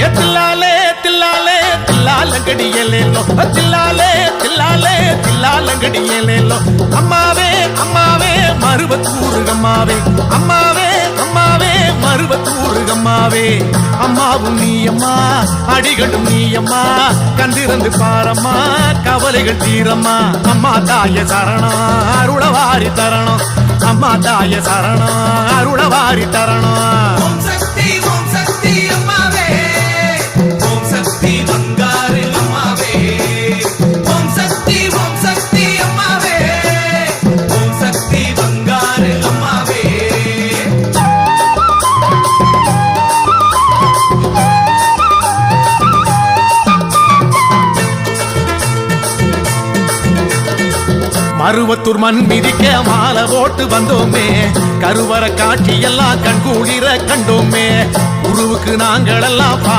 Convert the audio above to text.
தில்லாலே தில்லாலே தில்லாலங்கடியலேலோ தில்லாலே தில்லாலே தில்லாலங்கடியலேலோ அம்மாவே அம்மாவே மருவத்தூரு அம்மாவே. அம்மாவே அம்மாவே மருவத்தூரு அம்மாவே. அம்மாவும் நீ அம்மா அடிகளும் நீ அம்மா கண்டிருந்து பாரம்மா கவலைகள் தீரம்மா. அம்மா தாய சரணம் அருளவாரி தரணும். அம்மா தாய சரணம் அருளவாரி தரணும். அறுபத்தூர் மண் மிதிக்க மாலை போட்டு வந்தோமே. கருவற காட்சி எல்லாம் கண்கூளிர கண்டோமே. குருவுக்கு நாங்கள் எல்லாம் பா